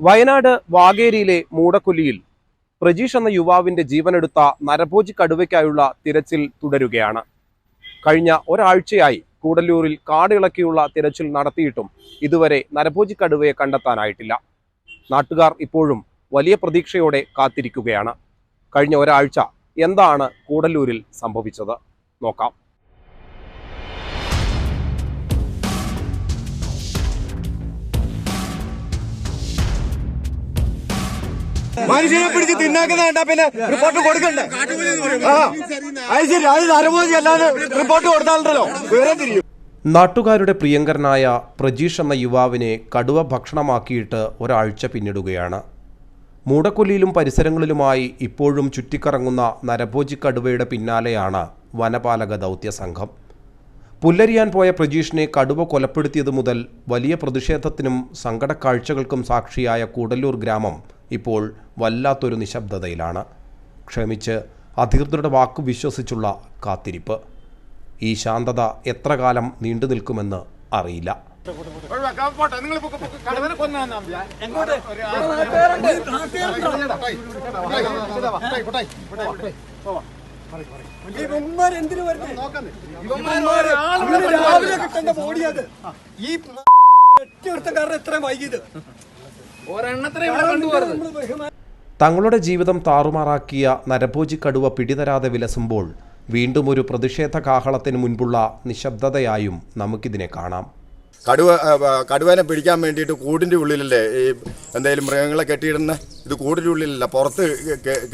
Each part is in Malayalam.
വയനാട് വാഗേരിയിലെ മൂടക്കൊല്ലിയിൽ പ്രജീഷ് എന്ന യുവാവിന്റെ ജീവനെടുത്ത നരഭോജി കടുവയ്ക്കായുള്ള തിരച്ചിൽ തുടരുകയാണ്. കഴിഞ്ഞ ഒരാഴ്ചയായി കൂടല്ലൂരിൽ കാടിളക്കിയുള്ള തിരച്ചിൽ നടത്തിയിട്ടും ഇതുവരെ നരഭോജി കടുവയെ കണ്ടെത്താനായിട്ടില്ല. നാട്ടുകാർ ഇപ്പോഴും വലിയ പ്രതീക്ഷയോടെ കാത്തിരിക്കുകയാണ്. കഴിഞ്ഞ ഒരാഴ്ച എന്താണ് കൂടല്ലൂരിൽ സംഭവിച്ചത്? നോക്കാം. മനുഷ്യനെ പിടിച്ച് തിന്നാക്കുന്ന കണ്ടാ പിന്നെ റിപ്പോർട്ട് കൊടുക്കണ്ടേ? ആ. അത് ശരി അത് നരമോദി അല്ലാതെ റിപ്പോർട്ട് കൊടുത്താലോ വേറെ തിരിയും. നാട്ടുകാരുടെ പ്രിയങ്കരനായ പ്രജീഷ് എന്ന യുവാവിനെ കടുവ ഭക്ഷണമാക്കിയിട്ട് ഒരാഴ്ച പിന്നിടുകയാണ്. മൂടക്കൊല്ലിയിലും പരിസരങ്ങളിലുമായി ഇപ്പോഴും ചുറ്റിക്കറങ്ങുന്ന നരഭോജി കടുവയുടെ പിന്നാലെയാണ് വനപാലക ദൗത്യ സംഘം. പുല്ലരിയാൻ പോയ പ്രജീഷിനെ കടുവ കൊലപ്പെടുത്തിയതു മുതൽ വലിയ പ്രതിഷേധത്തിനും സങ്കടക്കാഴ്ചകൾക്കും സാക്ഷിയായ കൂടല്ലൂർ ഗ്രാമം ഇപ്പോൾ വല്ലാത്തൊരു നിശബ്ദതയിലാണ് ക്ഷമിച്ച് അധികൃതരുടെ വാക്ക് വിശ്വസിച്ചുള്ള കാത്തിരിപ്പ് ഈ ശാന്തത എത്ര കാലം നീണ്ടു നിൽക്കുമെന്ന് അറിയില്ല ഈ ഒറ്റ കാരണം എത്രയും വൈകിയത് തങ്ങളുടെ ജീവിതം താറുമാറാക്കിയ നരഭോജി കടുവ പിടിതരാതെ വിലസുമ്പോൾ വീണ്ടും ഒരു പ്രതിഷേധ കാഹളത്തിന് മുൻപുള്ള നിശബ്ദതയായും നമുക്കിതിനെ കാണാം. കടുവ ആ, പിടിക്കാൻ വേണ്ടിയിട്ട് കൂടിന്റെ ഉള്ളിലല്ലേ ഈ എന്തെങ്കിലും മൃഗങ്ങളെ കെട്ടിയിടുന്ന? ഇത് കൂടിന്റെ ഉള്ളിലല്ല പുറത്ത്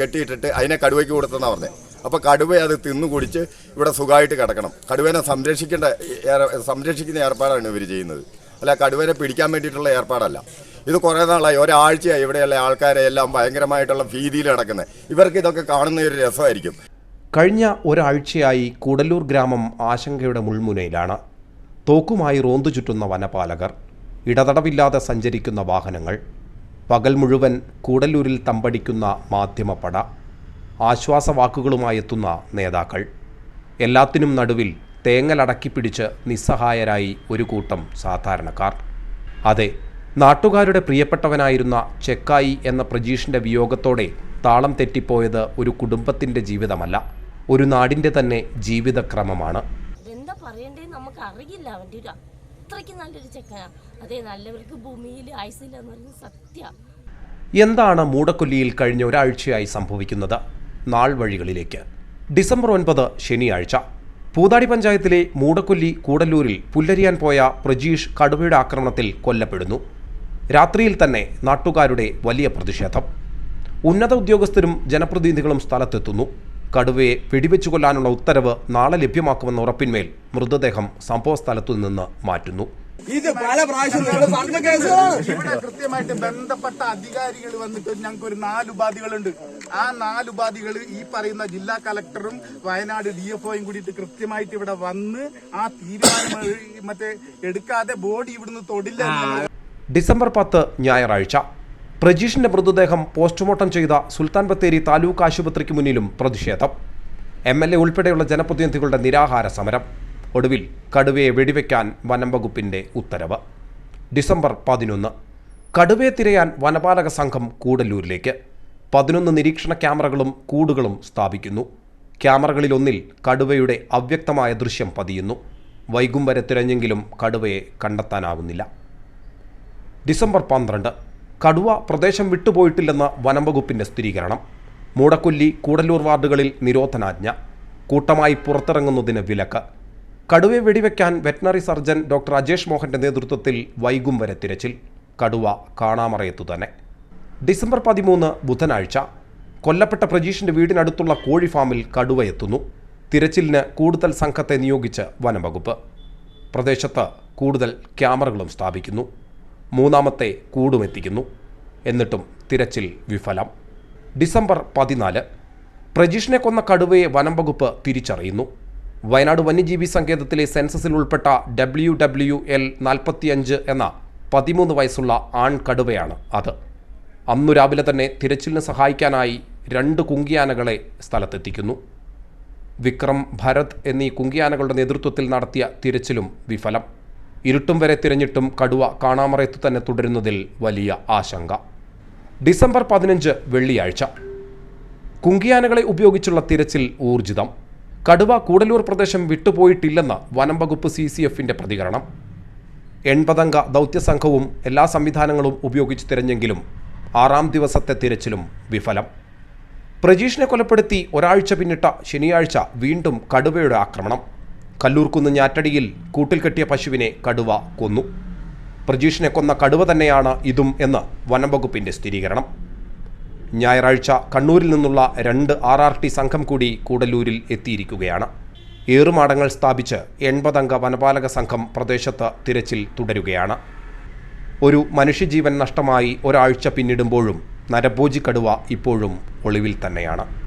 കെട്ടിയിട്ടിട്ട് അതിനെ കടുവയ്ക്ക് കൊടുത്തെന്നാണ് പറഞ്ഞത് അപ്പോൾ കടുവ അത് തിന്നു കുടിച്ച് ഇവിടെ സുഖമായിട്ട് കിടക്കണം. കടുവനെ സംരക്ഷിക്കേണ്ട സംരക്ഷിക്കുന്ന ഏർപ്പാടാണ് ഇവർ ചെയ്യുന്നത്. അല്ല കടുവനെ പിടിക്കാൻ വേണ്ടിയിട്ടുള്ള ഏർപ്പാടല്ല. ഇത് കുറേ നാളായി. ഒരാഴ്ചയായി ഇവിടെയുള്ള ആൾക്കാരെ എല്ലാം ഭയങ്കരമായിട്ടുള്ള ഭീതിയിൽ കിടക്കുന്നത് ഇവർക്ക് ഇതൊക്കെ കാണുന്ന ഒരു രസമായിരിക്കും. കഴിഞ്ഞ ഒരാഴ്ചയായി കൂടല്ലൂർ ഗ്രാമം ആശങ്കയുടെ മുൾമുനയിലാണ്. തോക്കുമായി റോന്തു ചുറ്റുന്ന വനപാലകർ ഇടതടവില്ലാതെ സഞ്ചരിക്കുന്ന വാഹനങ്ങൾ പകൽ മുഴുവൻ കൂടല്ലൂരിൽ തമ്പടിക്കുന്ന മാധ്യമപ്പട ആശ്വാസവാക്കുകളുമായി എത്തുന്ന നേതാക്കൾ എല്ലാത്തിനും നടുവിൽ തേങ്ങലടക്കിപ്പിടിച്ച് നിസ്സഹായരായി ഒരു കൂട്ടം സാധാരണക്കാർ. അതെ നാട്ടുകാരുടെ പ്രിയപ്പെട്ടവനായിരുന്ന ചെക്കായി എന്ന പ്രജീഷിന്റെ വിയോഗത്തോടെ താളം തെറ്റിപ്പോയത് ഒരു കുടുംബത്തിന്റെ ജീവിതമല്ല ഒരു നാടിന്റെ തന്നെ ജീവിതക്രമമാണ്. എന്താ പറയണ്ടേ? നമുക്ക് അറിയില്ല അവന്റെ ഒരു അത്രയ്ക്ക് നല്ലൊരു ചെക്കനാ. അതെ നല്ലവർക്ക് ഭൂമിയിൽ ആയുസില്ല എന്ന് സത്യ. എന്താണ് മൂടക്കൊല്ലിയിൽ കഴിഞ്ഞ ഒരാഴ്ചയായി സംഭവിക്കുന്നത്? നാൾ വഴികളിലേക്ക്. ഡിസംബർ ഒൻപത് ശനിയാഴ്ച. പൂതാടി പഞ്ചായത്തിലെ മൂടക്കൊല്ലി കൂടല്ലൂരിൽ പുല്ലരിയാൻ പോയ പ്രജീഷ് കടുവയുടെ ആക്രമണത്തിൽ കൊല്ലപ്പെടുന്നു. രാത്രിയിൽ തന്നെ നാട്ടുകാരുടെ വലിയ പ്രതിഷേധം. ഉന്നത ഉദ്യോഗസ്ഥരും ജനപ്രതിനിധികളും സ്ഥലത്തെത്തുന്നു. കടുവയെ വെടിവെച്ചു കൊല്ലാനുള്ള ഉത്തരവ് നാളെ ലഭ്യമാക്കുമെന്ന ഉറപ്പിന്മേൽ മൃതദേഹം സംഭവസ്ഥലത്തു നിന്ന് മാറ്റുന്നു. ഇത് പല പ്രാവശ്യം നിങ്ങൾ പറഞ്ഞ കേസ് ഇവിടെ കൃത്യമായിട്ട് ബന്ധപ്പെട്ട അധികാരികൾ വന്നിട്ട് ഞങ്ങൾക്ക് ഒരു നാല് ഉപാധികളുണ്ട് ആ നാല് ഉപാധികൾ ഈ പറയുന്ന ജില്ലാ കളക്ടറും വയനാട് ഡി എഫ് ഒയും കൂടിയിട്ട് കൃത്യമായിട്ട് ഇവിടെ വന്ന് ആ തീരുമാനം മറ്റേ എടുക്കാതെ ബോഡി ഇവിടുന്ന് തൊടില്ല ഡിസംബർ പത്ത് ഞായറാഴ്ച. പ്രജീഷിന്റെ മൃതദേഹം പോസ്റ്റ്മോർട്ടം ചെയ്ത സുൽത്താൻ ബത്തേരി താലൂക്ക് ആശുപത്രിക്ക് മുന്നിലും പ്രതിഷേധം. എം എൽ എ ഉൾപ്പെടെയുള്ള ജനപ്രതിനിധികളുടെ നിരാഹാര സമരം. ഒടുവിൽ കടുവയെ വെടിവെക്കാൻ വനം വകുപ്പിന്റെ ഉത്തരവ്. ഡിസംബർ പതിനൊന്ന്. കടുവയെ തിരയാൻ വനപാലക സംഘം കൂടല്ലൂരിലേക്ക്. പതിനൊന്ന് നിരീക്ഷണ ക്യാമറകളും കൂടുകളും സ്ഥാപിക്കുന്നു. ക്യാമറകളിലൊന്നിൽ കടുവയുടെ അവ്യക്തമായ ദൃശ്യം പതിയുന്നു. വൈകും വരെ തിരഞ്ഞെങ്കിലും കടുവയെ കണ്ടെത്താനാവുന്നില്ല. ഡിസംബർ പന്ത്രണ്ട്. കടുവ പ്രദേശം വിട്ടുപോയിട്ടില്ലെന്ന വനം വകുപ്പിന്റെ സ്ഥിരീകരണം. മൂടക്കൊല്ലി കൂടല്ലൂർ വാർഡുകളിൽ നിരോധനാജ്ഞ. കൂട്ടമായി പുറത്തിറങ്ങുന്നതിന് വിലക്ക്. കടുവയെ വെടിവെക്കാൻ വെറ്റിനറി സർജൻ ഡോക്ടർ അജേഷ് മോഹന്റെ നേതൃത്വത്തിൽ വൈകും വരെ തിരച്ചിൽ. കടുവ കാണാമറയത്തു തന്നെ. ഡിസംബർ പതിമൂന്ന് ബുധനാഴ്ച. കൊല്ലപ്പെട്ട പ്രജീഷിന്റെ വീടിനടുത്തുള്ള കോഴി ഫാമിൽ കടുവ എത്തുന്നു. തിരച്ചിലിന് കൂടുതൽ സംഘത്തെ നിയോഗിച്ച് വനംവകുപ്പ്. പ്രദേശത്ത് കൂടുതൽ ക്യാമറകളും സ്ഥാപിക്കുന്നു. മൂന്നാമത്തെ കൂടുമെത്തിക്കുന്നു. എന്നിട്ടും തിരച്ചിൽ വിഫലം. ഡിസംബർ പതിനാല് പ്രജീഷിനെ കൊന്ന കടുവയെ വനം വകുപ്പ് തിരിച്ചറിയുന്നു. വയനാട് വന്യജീവി സങ്കേതത്തിലെ സെൻസസിൽ ഉൾപ്പെട്ട ഡബ്ല്യു ഡബ്ല്യു എൽ നാൽപ്പത്തിയഞ്ച് എന്ന പതിമൂന്ന് വയസ്സുള്ള ആൺ കടുവയാണ് അത്. അന്നു രാവിലെ തന്നെ തിരച്ചിലിന് സഹായിക്കാനായി രണ്ട് കുങ്കിയാനകളെ സ്ഥലത്തെത്തിക്കുന്നു. വിക്രം ഭരത് എന്നീ കുങ്കിയാനകളുടെ നേതൃത്വത്തിൽ നടത്തിയ തിരച്ചിലും വിഫലം. ഇരുട്ടും വരെ തിരഞ്ഞിട്ടും കടുവ കാണാമറയത്തു തന്നെ തുടരുന്നതിൽ വലിയ ആശങ്ക. ഡിസംബർ പതിനഞ്ച് വെള്ളിയാഴ്ച. കുങ്കിയാനകളെ ഉപയോഗിച്ചുള്ള തിരച്ചിൽ ഊർജിതം. കടുവ കൂടലൂർ പ്രദേശം വിട്ടുപോയിട്ടില്ലെന്ന് വനം വകുപ്പ് സി സി എഫിന്റെ പ്രതികരണം. എൺപതംഗ ദൗത്യസംഘവും എല്ലാ സംവിധാനങ്ങളും ഉപയോഗിച്ച് തിരഞ്ഞെങ്കിലും ആറാം ദിവസത്തെ തിരച്ചിലും വിഫലം. പ്രജീഷിനെ കൊലപ്പെടുത്തി ഒരാഴ്ച പിന്നിട്ട ശനിയാഴ്ച വീണ്ടും കടുവയുടെ ആക്രമണം. കല്ലൂർക്കുന്ന് ഞാറ്റടിയിൽ കൂട്ടിൽ കെട്ടിയ പശുവിനെ കടുവ കൊന്നു. പ്രജീഷിനെ കൊന്ന കടുവ തന്നെയാണ് ഇതും എന്ന് വനം വകുപ്പിന്റെ സ്ഥിരീകരണം. ഞായറാഴ്ച കണ്ണൂരിൽ നിന്നുള്ള രണ്ട് ആർ ആർ ടി സംഘം കൂടി കൂടല്ലൂരിൽ എത്തിയിരിക്കുകയാണ്. ഏറുമാടങ്ങൾ സ്ഥാപിച്ച് എൺപതംഗ വനപാലക സംഘം പ്രദേശത്ത് തിരച്ചിൽ തുടരുകയാണ്. ഒരു മനുഷ്യജീവൻ നഷ്ടമായി ഒരാഴ്ച പിന്നിടുമ്പോഴും നരഭോജി കടുവ ഇപ്പോഴും ഒളിവിൽ തന്നെയാണ്.